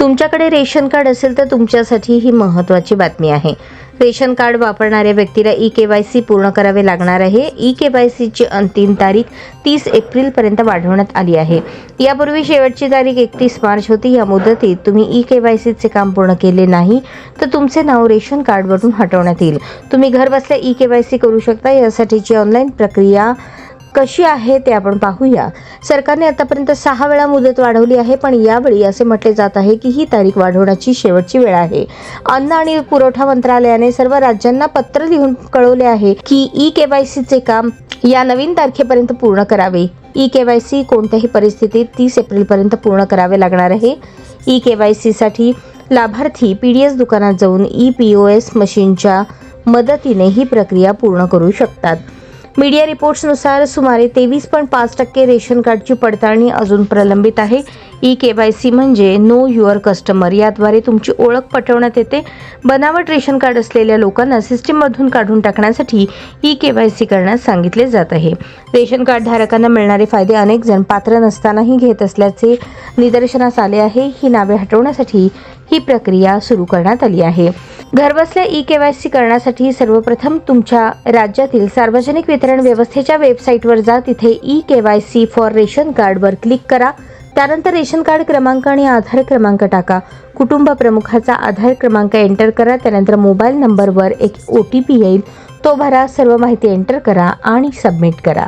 तुमच्याकडे ration card असेल तर तुमच्यासाठी ही महत्त्वाची बातमी आहे. रेशन कार्ड वापरणाऱ्या व्यक्तीला ई के वाय सी पूर्ण करावे लागणार आहे. ई के वाय सीची अंतिम तारीख तीस एप्रिलपर्यंत वाढवण्यात आली आहे. यापूर्वी शेवटची तारीख एकतीस मार्च होती. या मुदतीत तुम्ही ई के वाय सीचे काम पूर्ण केले नाही तर तुमचे नाव रेशन कार्डवरून हटवण्यात येईल. तुम्ही घरबसल्या ई के वाय सी करू शकता. यासाठीची ऑनलाईन प्रक्रिया कशी आहे ते आपण पाहूया. सरकारने आतापर्यंत सहा वेळा मुदत वाढवली आहे पण यावेळी असे म्हटले जात आहे की ही तारीख वाढवण्याची शेवटची वेळ आहे. अन्न आणि पुरवठा मंत्रालयाने सर्व राज्यांना पत्र लिहून कळवले आहे की ई केवायसीचे काम या नवीन तारखेपर्यंत पूर्ण करावे. ई केवायसी कोणत्याही परिस्थितीत तीस एप्रिलपर्यंत पूर्ण करावे लागणार आहे. ई केवायसीसाठी लाभार्थी पी डी एस दुकानात जाऊन ई पी ओ एस मशीनच्या मदतीने ही प्रक्रिया पूर्ण करू शकतात. मीडिया रिपोर्ट्सनुसार सुमारे तेवीस पॉईंट पाच टक्के रेशन कार्डची पडताळणी अजून प्रलंबित आहे. ई के वाय सी म्हणजे नो युअर कस्टमर याद्वारे तुमची ओळख पटवण्यात येते. बनावट रेशन कार्ड असलेल्या लोकांना सिस्टीममधून काढून टाकण्यासाठी ई के वाय सी करण्यास सांगितले जात आहे. रेशन कार्ड धारकांना मिळणारे फायदे अनेक जण पात्र नसतानाही घेत असल्याचे निदर्शनास आले आहे. ही नावे हटवण्यासाठी ही प्रक्रिया सुरू करण्यात आली आहे. घरबसल्या ई के वाय सी करण्यासाठी सर्वप्रथम तुमच्या राज्यातील सार्वजनिक वितरण व्यवस्थेच्या वेबसाईटवर जा. तिथे E K Y C for ration कार्डवर क्लिक करा. त्यानंतर रेशन कार्ड क्रमांक आणि आधार क्रमांक टाका. कुटुंब प्रमुखाचा आधार क्रमांक एंटर करा. त्यानंतर मोबाईल नंबरवर एक ओ टी पी येईल. तो भरा. सर्व माहिती एंटर करा आणि सबमिट करा.